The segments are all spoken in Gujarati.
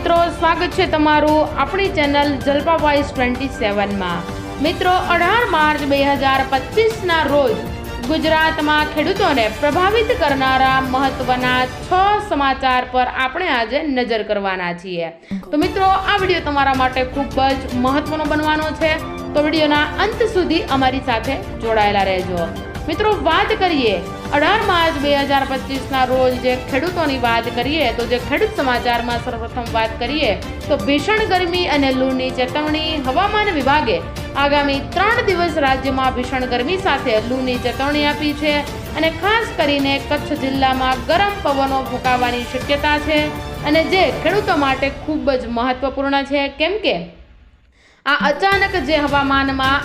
મિત્રો, સ્વાગત છે તમારું આપણી ચેનલ જલપા વોઇસ ટ્વેન્ટી સેવનમાં મિત્રો, અઢાર માર્ચ બે હજાર પચીસના રોજ ગુજરાતમાં ખેડૂતોને પ્રભાવિત કરનારા મહત્વના છ સમાચાર પર આપણે આજે નજર કરવાના છીએ. તો મિત્રો, આ વીડિયો તમારા માટે ખૂબ જ મહત્વનો બનવાનો છે. તો વિડીયોના અંત સુધી અમારી સાથે જોડાયેલા રહેજો. મિત્રો, વાત કરીએ અઢાર માર્ચ બે હજાર પચીસના રોજ જે ખેડૂતોની વાત કરીએ, તો જે ખેડૂત સમાચારમાં સર્વપ્રથમ વાત કરીએ, તો ભીષણ ગરમી અને લૂની ચેતવણી હવામાન વિભાગે આગામી ત્રણ દિવસ રાજ્યમાં ભીષણ ગરમી સાથે લૂની ચેતવણી આપી છે અને ખાસ કરીને કચ્છ જિલ્લામાં ગરમ પવનો ફૂંકાવાની શક્યતા છે અને જે ખેડૂતો માટે ખૂબ જ મહત્વપૂર્ણ છે. કેમ કે આ અચાનક જે હવામાનમાં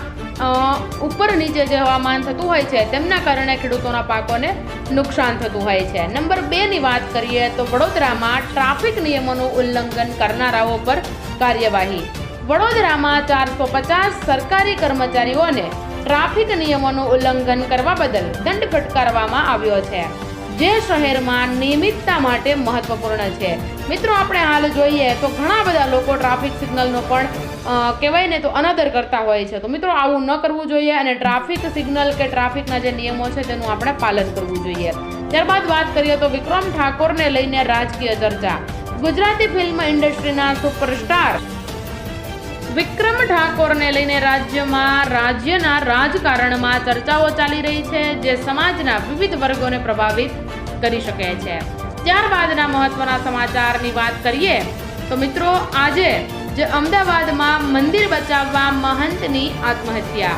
ઉપર નીચે જે હવામાન થતું હોય છે, તેમના કારણે ખેડૂતોના પાકોને નુકસાન થતું હોય છે. નંબર બે ની વાત કરીએ તો વડોદરામાં ટ્રાફિક નિયમોનું ઉલ્લંઘન કરનારાઓ પર કાર્યવાહી. વડોદરામાં ચારસો પચાસ સરકારી કર્મચારીઓને ટ્રાફિક નિયમોનું ઉલ્લંઘન કરવા બદલ દંડ ફટકારવામાં આવ્યો છે. જે શહેરમાં નિયમિતતા માટે મહત્વપૂર્ણ છે. મિત્રો, આપણે હાલ જોઈએ તો ઘણા બધા લોકો ટ્રાફિક સિગ્નલનો પણ કહેવાય ને તો અનાદર કરતા હોય છે. તો મિત્રો, આવું ન કરવું જોઈએ અને ટ્રાફિક સિગ્નલ કે ટ્રાફિકના જે નિયમો છે તેનું આપણે પાલન કરવું જોઈએ. ત્યારબાદ વાત કરીએ તો વિક્રમ ઠાકોરને લઈને રાજકીય ચર્ચા. ગુજરાતી ફિલ્મ ઇન્ડસ્ટ્રીના સુપરસ્ટાર વિક્રમ ઠાકોરને લઈને રાજ્યમાં રાજ્યના રાજકારણમાં ચર્ચાઓ ચાલી રહી છે, જે સમાજના વિવિધ વર્ગોને પ્રભાવિત કરી શકે છે. ત્યારબાદના મહત્વના સમાચારની વાત કરીએ, તો મિત્રો, આજે જે અમદાવાદમાં મંદિર બચાવવા મહંતની આત્મહત્યા.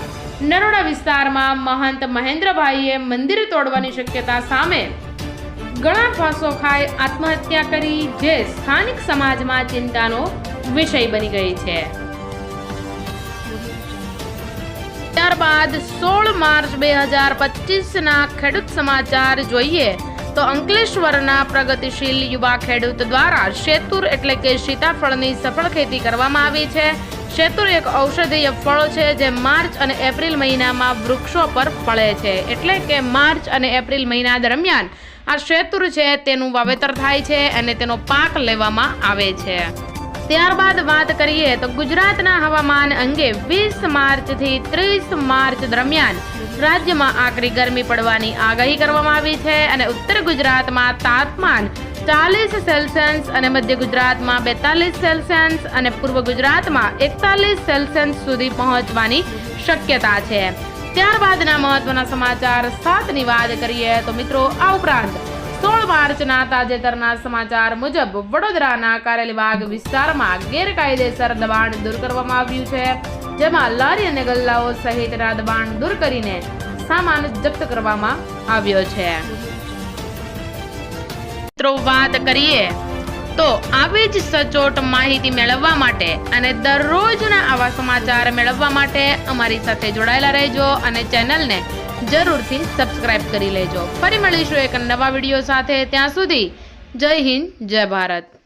નરોડા વિસ્તારમાં મહંત મહેન્દ્રભાઈએ મંદિર તોડવાની શક્યતા સામે ઘણા ફાંસો ખાઈ આત્મહત્યા કરી, જે સ્થાનિક સમાજમાં ચિંતાનો વિષય બની ગઈ છે. ત્યારબાદ સોળ માર્ચ બે હજાર પચીસના ખેડૂત સમાચાર જોઈએ તો અંકલેશ્વરના પ્રગતિશીલ યુવા ખેડૂત દ્વારા શેતુર એટલે કે સીતાફળની સફળ ખેતી કરવામાં આવી છે. શેતુર એક ઔષધીય ફળ છે જે માર્ચ અને એપ્રિલ મહિનામાં વૃક્ષો પર ફળે છે. એટલે કે માર્ચ અને એપ્રિલ મહિના દરમિયાન આ શેતુર છે તેનું વાવેતર થાય છે અને તેનો પાક લેવામાં આવે છે. ત્યારબાદ વાત કરીએ તો ગુજરાતના હવામાન અંગે વીસ માર્ચથી ત્રીસ માર્ચ દરમિયાન રાજ્યમાં આકરી ગરમી પડવાની આગાહી કરવામાં આવી છે અને ઉત્તર ગુજરાતમાં તાપમાન ચાલીસ સેલ્સિયસ અને મધ્ય ગુજરાતમાં બેતાલીસ સેલ્સિયસ અને પૂર્વ ગુજરાતમાં એકતાલીસ સેલ્સિયસ સુધી પહોંચવાની શક્યતા છે. ત્યારબાદના મહત્વના સમાચાર સાતની વાત કરીએ તો મિત્રો આ ઉપરાંત સોળ માર્ચના તાજેતરના સમાચાર મુજબ વડોદરાના કારેલીબાગ વિસ્તારમાં ગેરકાયદેસર દબાણ દૂર કરવામાં આવ્યું છે, જેમાં લારી અને ગલ્લાઓ સહિતના દબાણ દૂર કરીને સામાન જપ્ત કરવામાં આવ્યો છે. મિત્રો, વાત કરીએ તો આવી જ સચોટ માહિતી મેળવવા માટે અને દરરોજના આવા સમાચાર મેળવવા માટે અમારી સાથે જોડાયેલા રહેજો અને ચેનલને જરૂરથી સબસ્ક્રાઇબ કરી લેજો. ફરી મળીશું એક નવા વીડિયો સાથે. ત્યાં સુધી જય હિન્દ, જય ભારત.